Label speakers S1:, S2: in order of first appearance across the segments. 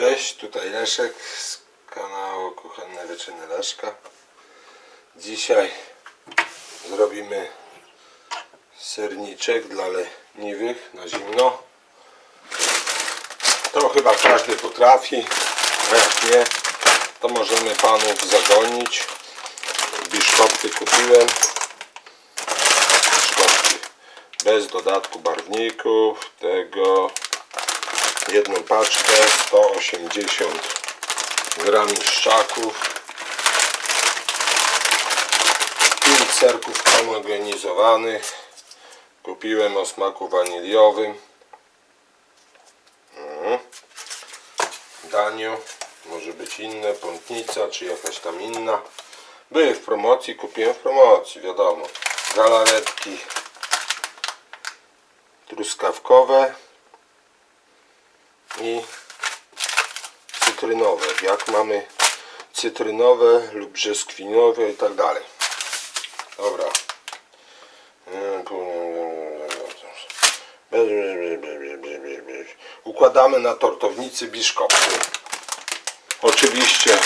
S1: Cześć, tutaj Leszek z kanału Kuchenne Wyczyny Leszka. Dzisiaj zrobimy serniczek dla leniwych na zimno. To chyba każdy potrafi, a jak nie, to możemy panów zagonić. Biszkopty kupiłem. Biszkopty bez dodatku barwników, tego jedną paczkę 180 gram miszczaków 5 serków homogenizowanych kupiłem o smaku waniliowym. Mhm. daniu może być inne, pątnica czy jakaś tam inna. Były w promocji, kupiłem w promocji wiadomo. Galaretki truskawkowe i cytrynowe. Jak mamy cytrynowe lub brzoskwiniowe i tak dalej. Dobra. Układamy na tortownicy biszkopty. Oczywiście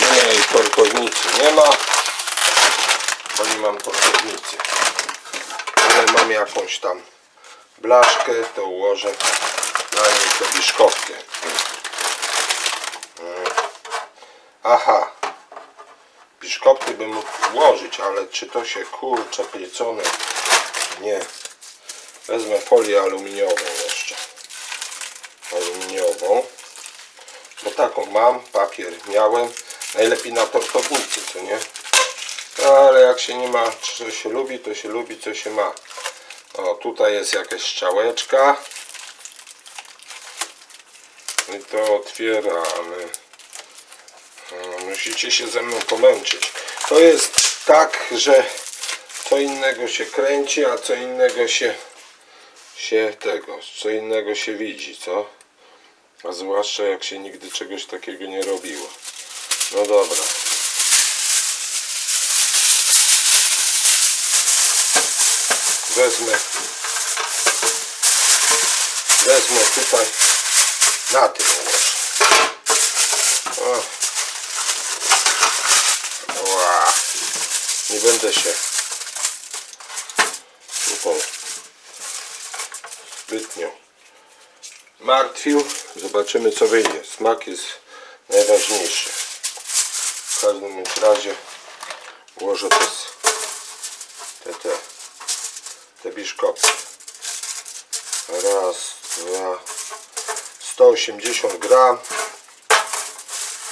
S1: mojej tortownicy nie ma, bo nie mam tortownicy. Ale mam jakąś tam blaszkę, to ułożę na niej te biszkopty. Aha. Biszkopty bym mógł ułożyć, ale czy to się kurcze piecone? Nie. Wezmę folię aluminiową jeszcze. Aluminiową. Bo taką mam, papier miałem. Najlepiej na tortownicy, co nie? No, ale jak się nie ma, co się lubi, to się lubi, co się ma. O, tutaj jest jakaś strzałeczka. I to otwieramy. O, Musicie się ze mną pomęczyć. To jest tak, że co innego się kręci, a co innego się się tego, co innego się widzi, co? A zwłaszcza jak się nigdy czegoś takiego nie robiło. No dobra. Wezmę wezmę tutaj na tym ułożę. O. Nie będę się zbytnio martwił. Zobaczymy co wyjdzie. Smak jest najważniejszy. W każdym razie ułożę te, te, te, te biszkopy. Raz, dwa, 180 gram.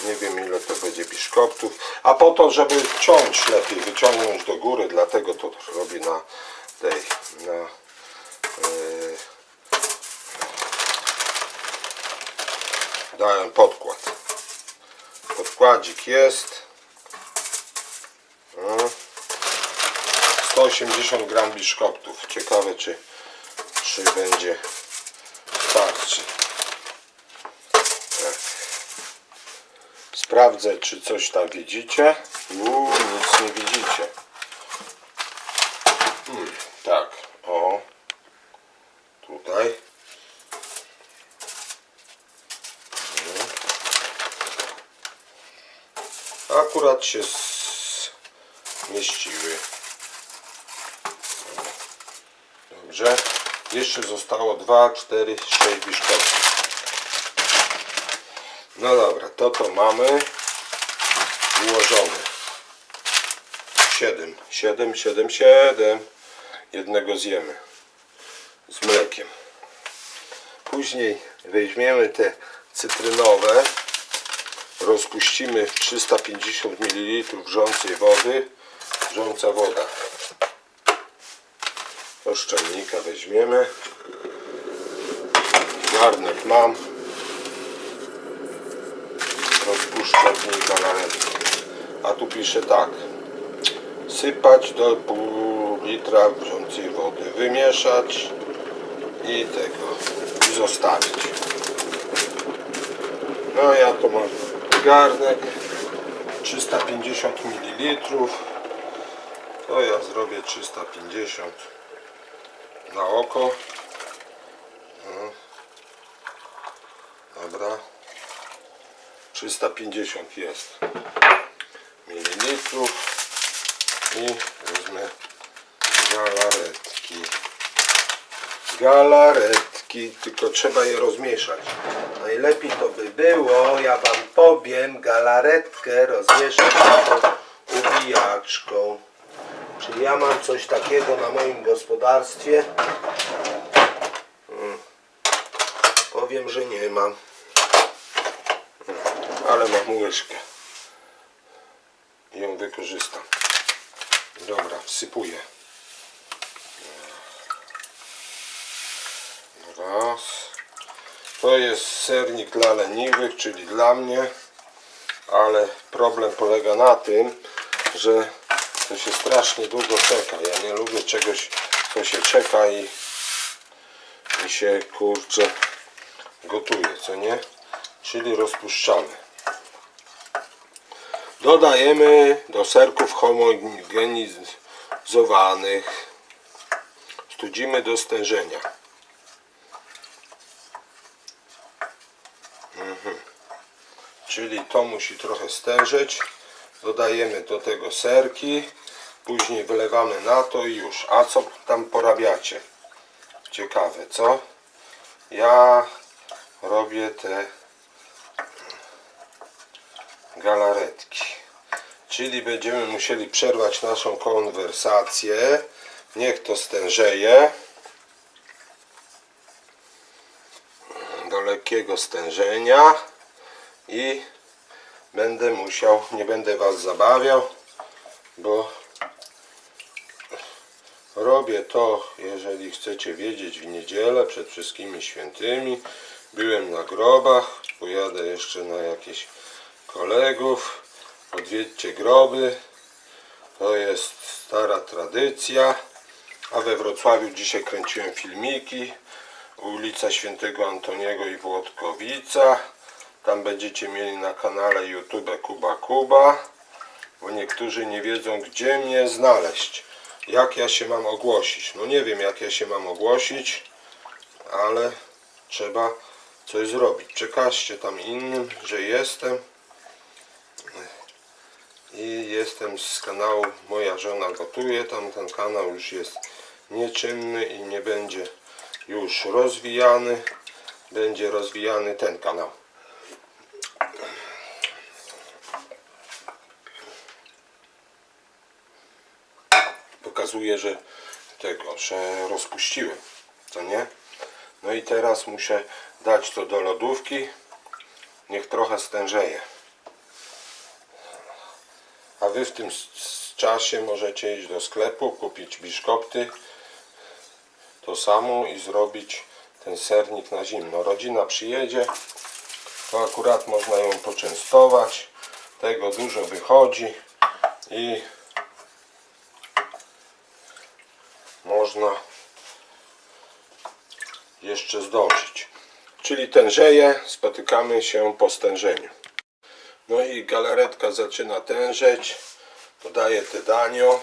S1: Nie wiem ile to będzie biszkoptów. A po to, żeby ciąć lepiej, wyciągnąć do góry, dlatego to robię na tej, na yy, dałem podkład. Podkładzik jest. No. 180 gram biszkoptów. Ciekawe czy, czy będzie starczy. Sprawdzę czy coś tam widzicie. Uuu, nic nie widzicie. Hmm, tak, o. Tutaj. Akurat się zmieściły. Dobrze. Jeszcze zostało 2, 4, 6 biszkoptów. No dobra, to to mamy ułożone. 7, 7, 7, 7. Jednego zjemy z mlekiem. Później weźmiemy te cytrynowe, rozpuścimy w 350 ml wrzącej wody. Wrząca woda. Do szczelnika weźmiemy. Garnek mam. W niej galaretkę. A tu pisze tak. Sypać do pół litra wrzącej wody. Wymieszać i tego. I zostawić. No ja to mam garnek 350 ml to ja zrobię 350 na oko No. dobra 350 jest mililitrów i wezmę galaretki. Galaretki, tylko trzeba je rozmieszać. Najlepiej to by było, ja wam powiem, galaretkę rozmieszać ubijaczką. Czyli ja mam coś takiego na moim gospodarstwie. Mm. Powiem, że nie mam. Ale mam łyżkę. I ją wykorzystam. Dobra, wsypuję. Raz. To jest sernik dla leniwych, czyli dla mnie. Ale problem polega na tym, że to się strasznie długo czeka. Ja nie lubię czegoś, co się czeka i, i się kurczę gotuje, co nie? Czyli rozpuszczamy. Dodajemy do serków homogenizowanych. Studzimy do stężenia. Mhm. Czyli to musi trochę stężeć. Dodajemy do tego serki. Później wylewamy na to i już. A co tam porabiacie? Ciekawe, co? Ja robię te galaretki. Czyli będziemy musieli przerwać naszą konwersację. Niech to stężeje. Do lekkiego stężenia. I będę musiał, nie będę Was zabawiał, bo robię to, jeżeli chcecie wiedzieć, w niedzielę przed wszystkimi świętymi. Byłem na grobach, pojadę jeszcze na jakieś kolegów. Odwiedźcie groby. To jest stara tradycja. A we Wrocławiu dzisiaj kręciłem filmiki. Ulica Świętego Antoniego i Włodkowica. Tam będziecie mieli na kanale YouTube Kuba Kuba. Bo niektórzy nie wiedzą, gdzie mnie znaleźć. Jak ja się mam ogłosić. No nie wiem, jak ja się mam ogłosić, ale trzeba coś zrobić. Przekażcie tam innym, że jestem i jestem z kanału Moja żona gotuje. Tam ten kanał już jest nieczynny i nie będzie już rozwijany. Będzie rozwijany ten kanał. Pokazuje, że tego, że rozpuściłem, co nie? No i teraz muszę dać to do lodówki. Niech trochę stężeje. A wy w tym czasie możecie iść do sklepu, kupić biszkopty, to samo i zrobić ten sernik na zimno. Rodzina przyjedzie, to akurat można ją poczęstować. Tego dużo wychodzi i można jeszcze zdążyć. Czyli tężeje, spotykamy się po stężeniu. No i galaretka zaczyna tężeć. Dodaję te danio.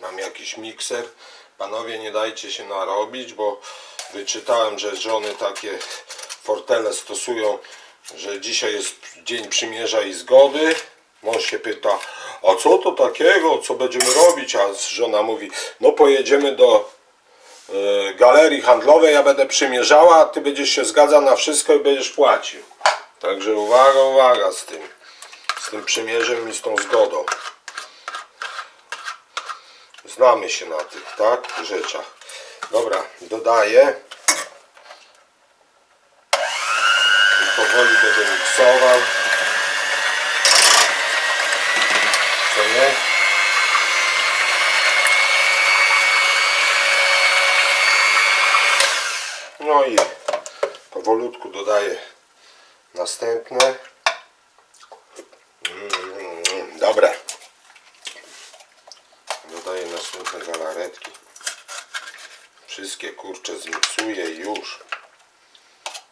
S1: Mam jakiś mikser. Panowie nie dajcie się narobić, bo wyczytałem, że żony takie fortele stosują, że dzisiaj jest dzień przymierza i zgody. Mąż się pyta, a co to takiego, co będziemy robić? A żona mówi, no pojedziemy do galerii handlowej, ja będę przymierzała, a ty będziesz się zgadzał na wszystko i będziesz płacił. Także uwaga, uwaga z tym. Z tym przymierzem i z tą zgodą. Znamy się na tych, tak? Rzeczach. Dobra, dodaję. I powoli będę miksował. Co nie? No i powolutku dodaję następne. Mm, dobre. Dodaję następne galaretki. Wszystkie kurcze zmiksuję już.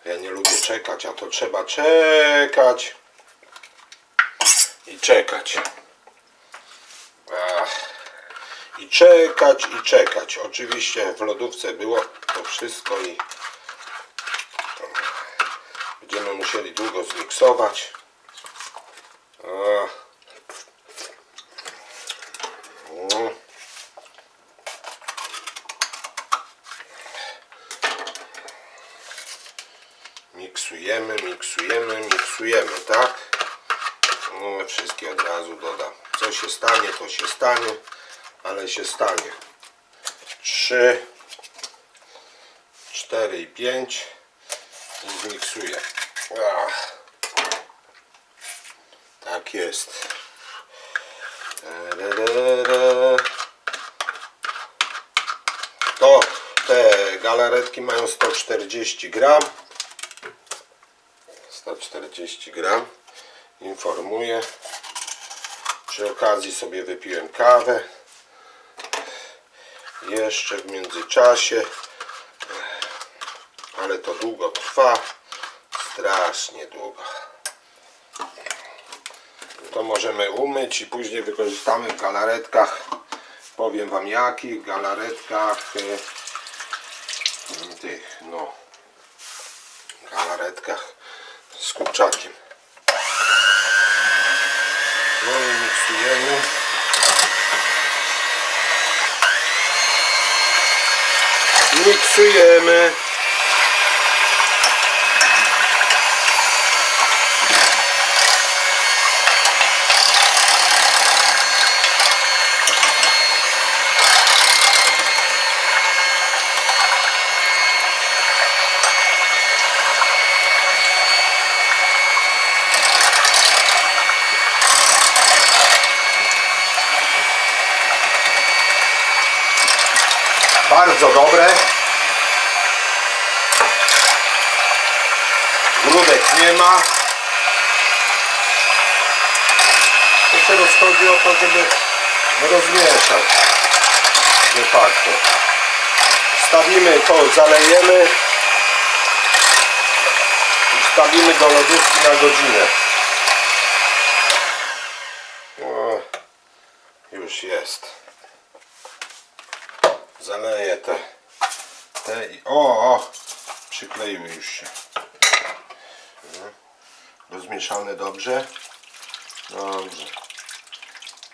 S1: Ja nie lubię czekać, a to trzeba czekać. I czekać. Ach. I czekać, i czekać. Oczywiście w lodówce było to wszystko i Będziemy musieli długo zmiksować. Miksujemy, miksujemy, miksujemy, tak? No, wszystkie od razu dodam. Co się stanie, to się stanie, ale się stanie. 3, 4 i 5 i zmiksuję. Ach. Tak jest. To te galaretki mają 140 gram. 140 gram. Informuję. Przy okazji sobie wypiłem kawę. Jeszcze w międzyczasie. Ale to długo trwa. Strasznie długo. To możemy umyć i później wykorzystamy w galaretkach. Powiem wam jakich galaretkach y, tych no galaretkach z kurczakiem. No i miksujemy. Miksujemy. Bardzo dobre. Grudek nie ma. To teraz chodzi o to, żeby rozmieszać de facto. Stawimy to, zalejemy i stawimy do lodówki na godzinę. O, już jest zaleję te, te i o, o już się. Mhm. rozmieszane dobrze? Dobrze.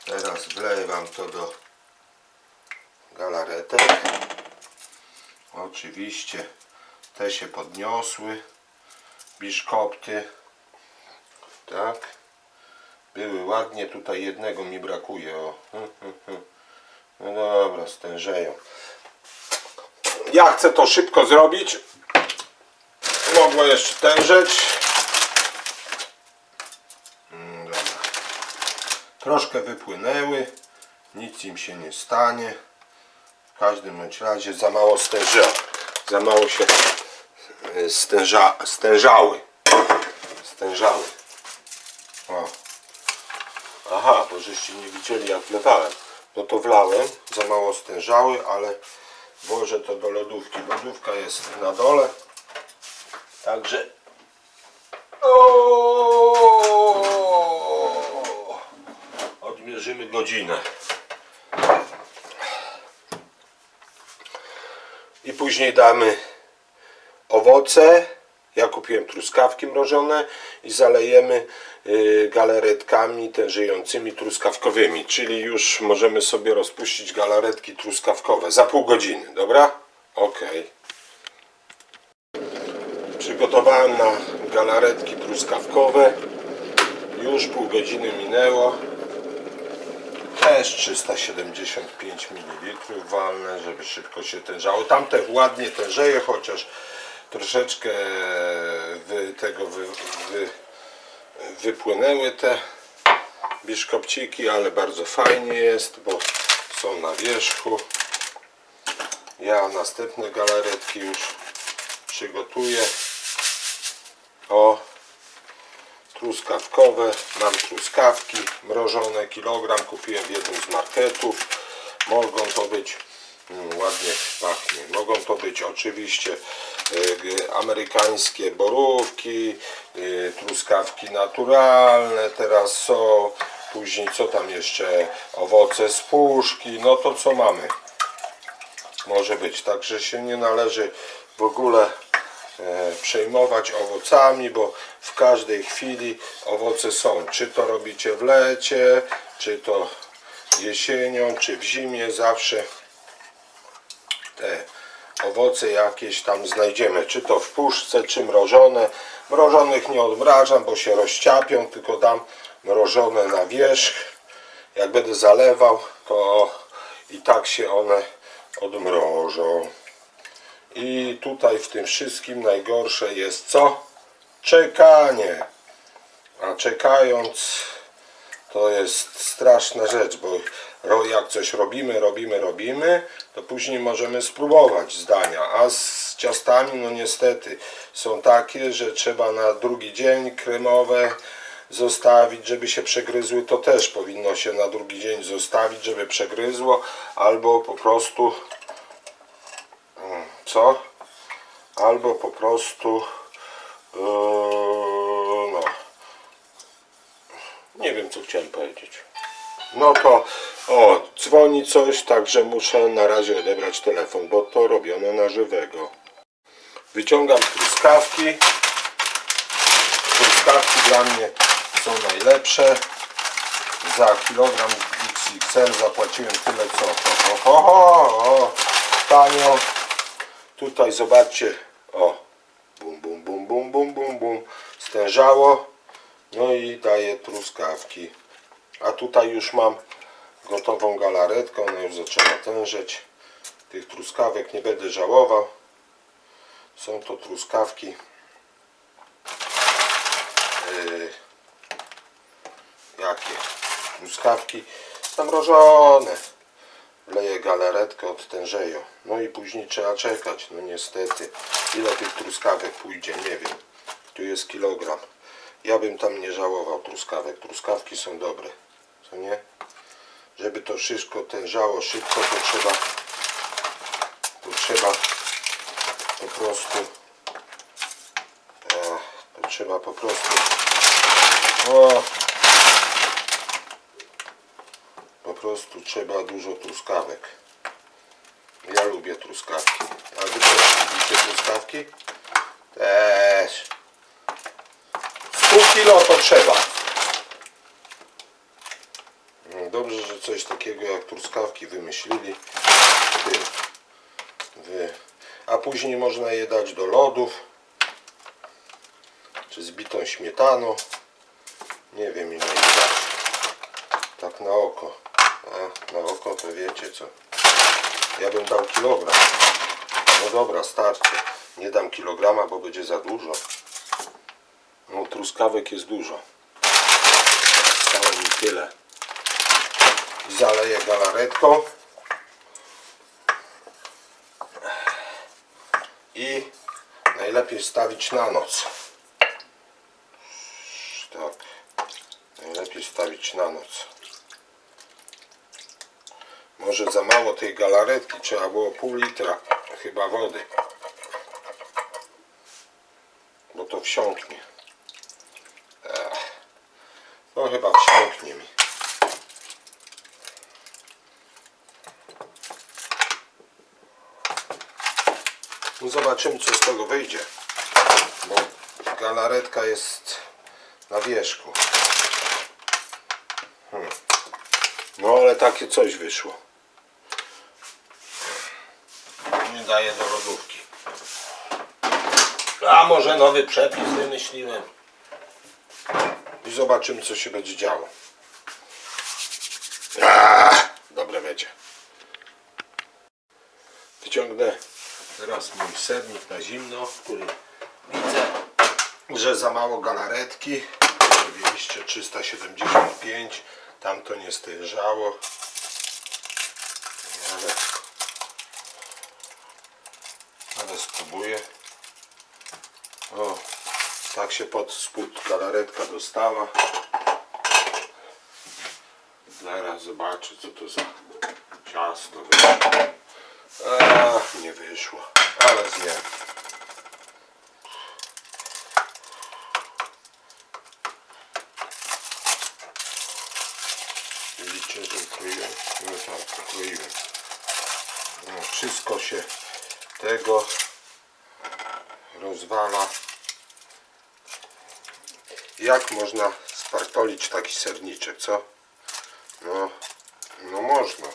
S1: Teraz wlewam to do galaretek. Oczywiście te się podniosły. Biszkopty. Tak. Były ładnie tutaj jednego mi brakuje o. No dobra stężeją ja chcę to szybko zrobić. Mogło jeszcze tężeć. Mm, Dobra. Troszkę wypłynęły. Nic im się nie stanie. W każdym razie za mało stęża. Za mało się e, stęża, stężały. Stężały. O. Aha, bo żeście nie widzieli jak wlewałem. No to wlałem, za mało stężały, ale włożę to do lodówki. Lodówka jest na dole. Także o, odmierzymy godzinę. I później damy owoce. Ja kupiłem truskawki mrożone i zalejemy y, galaretkami tężyjącymi truskawkowymi, czyli już możemy sobie rozpuścić galaretki truskawkowe za pół godziny, dobra? Ok. Przygotowałem na galaretki truskawkowe. Już pół godziny minęło. Też 375 ml walne, żeby szybko się tężało. Tamte ładnie tężeje, chociaż troszeczkę tego wy, wy, wypłynęły te biszkopciki, ale bardzo fajnie jest, bo są na wierzchu. Ja następne galaretki już przygotuję. O, truskawkowe. Mam truskawki mrożone, kilogram kupiłem w jednym z marketów. Mogą to być mm, ładnie pachnie. Mogą to być oczywiście y, amerykańskie borówki, y, truskawki naturalne, teraz są. Później co tam jeszcze? Owoce z puszki. No to co mamy? Może być. Także się nie należy w ogóle e, przejmować owocami, bo w każdej chwili owoce są. Czy to robicie w lecie, czy to jesienią, czy w zimie, zawsze te owoce jakieś tam znajdziemy, czy to w puszce, czy mrożone. Mrożonych nie odmrażam, bo się rozciapią, tylko dam mrożone na wierzch. Jak będę zalewał, to i tak się one odmrożą. I tutaj w tym wszystkim najgorsze jest co? Czekanie. A czekając to jest straszna rzecz, bo jak coś robimy, robimy, robimy, to później możemy spróbować zdania. A z ciastami, no niestety, są takie, że trzeba na drugi dzień kremowe zostawić, żeby się przegryzły. To też powinno się na drugi dzień zostawić, żeby przegryzło, albo po prostu mm, co? Albo po prostu yy, no nie wiem, co chciałem powiedzieć. No to, o, dzwoni coś, także muszę na razie odebrać telefon, bo to robione na żywego. Wyciągam truskawki. Truskawki dla mnie są najlepsze. Za kilogram XXL zapłaciłem tyle co. Ho. Tanio. Tutaj zobaczcie, o, bum, bum, bum, bum, bum, bum, bum, stężało. No i daję truskawki. A tutaj już mam gotową galaretkę, ona już zaczęła tężeć. Tych truskawek nie będę żałował. Są to truskawki yy, jakie? Truskawki zamrożone. Wleję galaretkę, odtężeją. No i później trzeba czekać. No niestety. Ile tych truskawek pójdzie? Nie wiem. Tu jest kilogram. Ja bym tam nie żałował truskawek. Truskawki są dobre. Nie? Żeby to wszystko tężało szybko, to trzeba to trzeba po prostu e, to trzeba po prostu o, po prostu trzeba dużo truskawek. Ja lubię truskawki. A wy też lubicie truskawki? Też. Pół kilo to trzeba. No Dobrze, że coś takiego jak truskawki wymyślili. Ty, wy. A później można je dać do lodów. Czy z bitą śmietaną. Nie wiem ile je dać. Tak na oko. A, na oko to wiecie co. Ja bym dał kilogram. No dobra, starczy. Nie dam kilograma, bo będzie za dużo. No truskawek jest dużo. Stało mi tyle. Zaleję galaretką. I najlepiej stawić na noc. Tak. Najlepiej stawić na noc. Może za mało tej galaretki, trzeba było pół litra chyba wody. Bo to wsiąknie. Ech. No chyba wsiąknie mi. No zobaczymy co z tego wyjdzie. Bo galaretka jest na wierzchu. Hmm. No ale takie coś wyszło. Nie daję do lodówki. A może nowy przepis wymyśliłem. I zobaczymy co się będzie działo. Aaaa, dobre będzie. Wyciągnę teraz mój sernik na zimno, który widzę, że za mało galaretki. Oczywiście 375, tam to nie stężało. Ale, ale spróbuję. O, tak się pod spód galaretka dostała. Zaraz zobaczę co to za ciasto wyszło. Ach, nie wyszło, ale zjem. Widzicie, że ukroiłem? No No, wszystko się tego rozwala. Jak można spartolić taki serniczek, co? No, no można.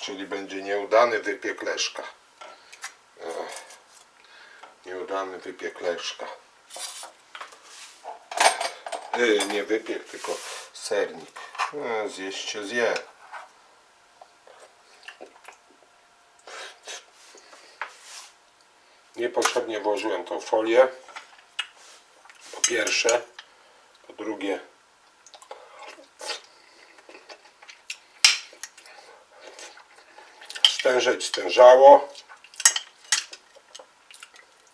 S1: Czyli będzie nieudany wypiek leszka. Nieudany wypiek leszka. Yy, nie wypiek, tylko sernik. No, zjeść się zje. Niepotrzebnie włożyłem tą folię. Po pierwsze. Po drugie. Stężeć stężało.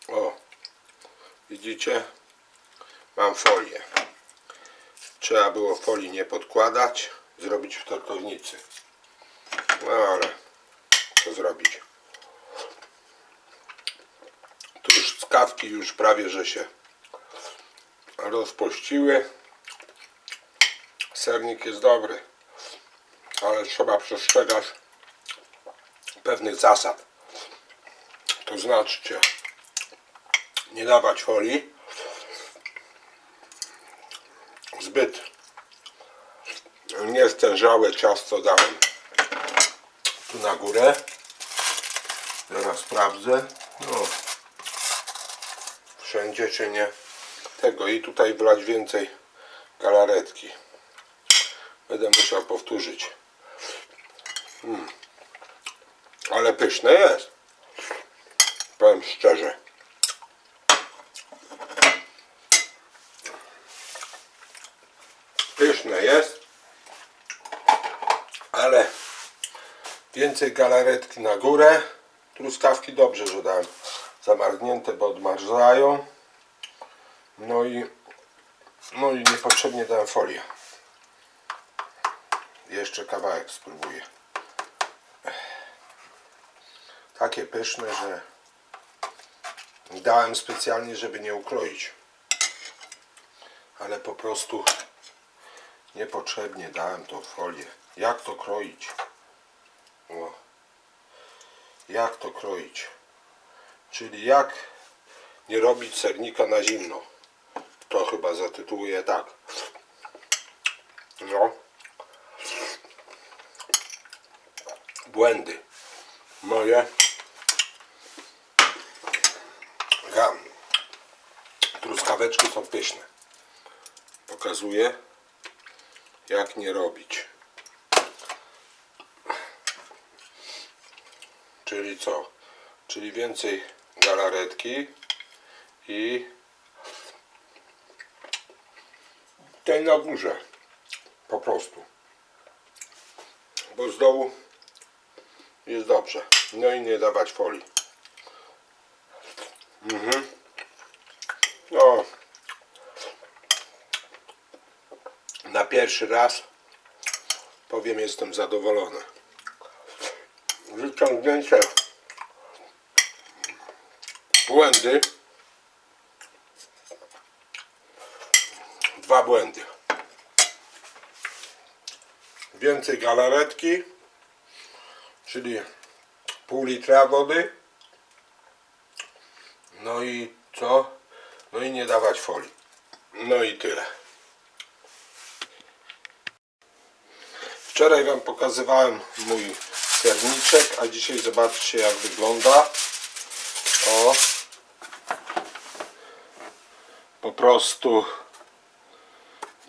S1: O. Widzicie? Mam folię. Trzeba było folii nie podkładać. Zrobić w tortownicy. No ale co zrobić? Już prawie, że się rozpościły. Sernik jest dobry, ale trzeba przestrzegać pewnych zasad. To znaczy nie dawać folii zbyt niestężałe ciasto dałem tu na górę. Teraz sprawdzę. No. Wszędzie czy nie tego i tutaj wlać więcej galaretki. Będę musiał powtórzyć. Mm. Ale pyszne jest. Powiem szczerze. Pyszne jest. Ale więcej galaretki na górę. Truskawki dobrze, że dałem zamarznięte, bo odmarzają. No i no i niepotrzebnie dałem folię. Jeszcze kawałek spróbuję. Takie pyszne, że dałem specjalnie, żeby nie ukroić. Ale po prostu niepotrzebnie dałem tą folię. Jak to kroić? O. Jak to kroić? Czyli jak nie robić sernika na zimno. To chyba zatytułuję tak. No. Błędy. Moje. Ja. Truskaweczki są pyszne. Pokazuję jak nie robić. Czyli co? Czyli więcej galaretki i tej na górze. Po prostu. Bo z dołu jest dobrze. No i nie dawać folii. Mhm. No. Na pierwszy raz powiem jestem zadowolony. Wyciągnięcie błędy. Dwa błędy. Więcej galaretki czyli pół litra wody. No i co? No i nie dawać folii. No i tyle. Wczoraj wam pokazywałem mój serniczek a dzisiaj zobaczcie jak wygląda. O po prostu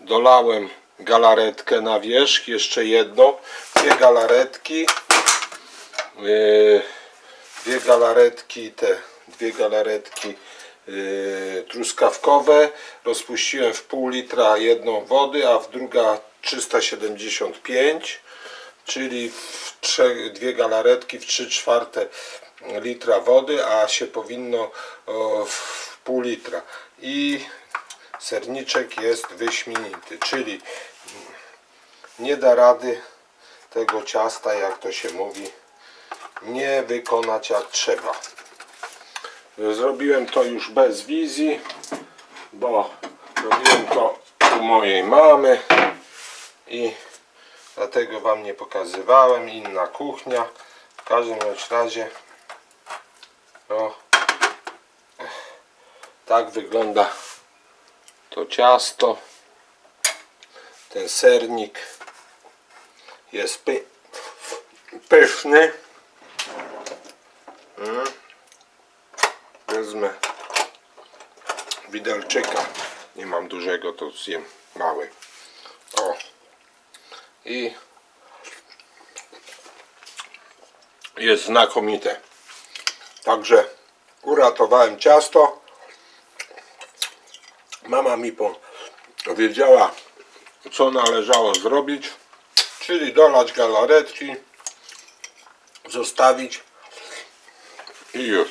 S1: dolałem galaretkę na wierzch, jeszcze jedną, dwie galaretki, yy, dwie galaretki, te dwie galaretki yy, truskawkowe, rozpuściłem w pół litra jedną wody, a w druga 375, czyli w dwie galaretki w 3 czwarte litra wody, a się powinno o, w pół litra. I serniczek jest wyśmienity, czyli nie da rady tego ciasta, jak to się mówi, nie wykonać jak trzeba. Zrobiłem to już bez wizji, bo robiłem to u mojej mamy i dlatego wam nie pokazywałem. Inna kuchnia. W każdym razie no, Tak wygląda to ciasto. Ten sernik jest py pyszny. Mm. Wezmę widelczyka. Nie mam dużego, to zjem mały. O. I jest znakomite. Także uratowałem ciasto. Mama mi powiedziała, co należało zrobić, czyli dolać galaretki, zostawić i już.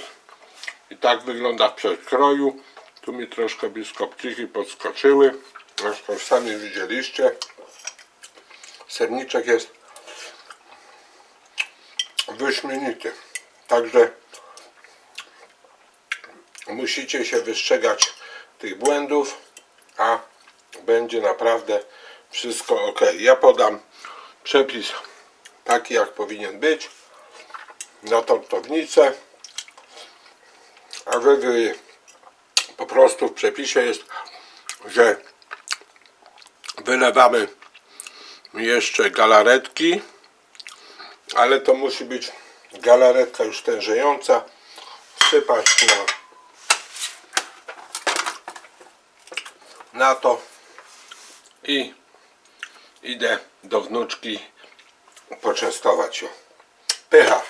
S1: I tak wygląda w przekroju. Tu mi troszkę biskopciki podskoczyły. Zresztą sami widzieliście. Serniczek jest wyśmienity. Także musicie się wystrzegać tych błędów, a będzie naprawdę wszystko ok. Ja podam przepis taki jak powinien być na tortownicę, a wy, po prostu w przepisie jest, że wylewamy jeszcze galaretki, ale to musi być galaretka już tężejąca, sypać na, na to i idę do wnuczki poczęstować ją. Pycha.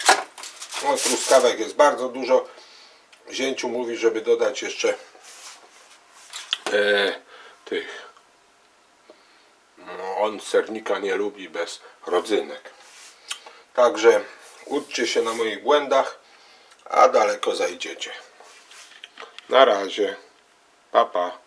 S1: No, truskawek jest bardzo dużo. Zięciu mówi, żeby dodać jeszcze e, tych. No, on sernika nie lubi bez rodzynek. Także uczcie się na moich błędach, a daleko zajdziecie. Na razie. Pa, pa.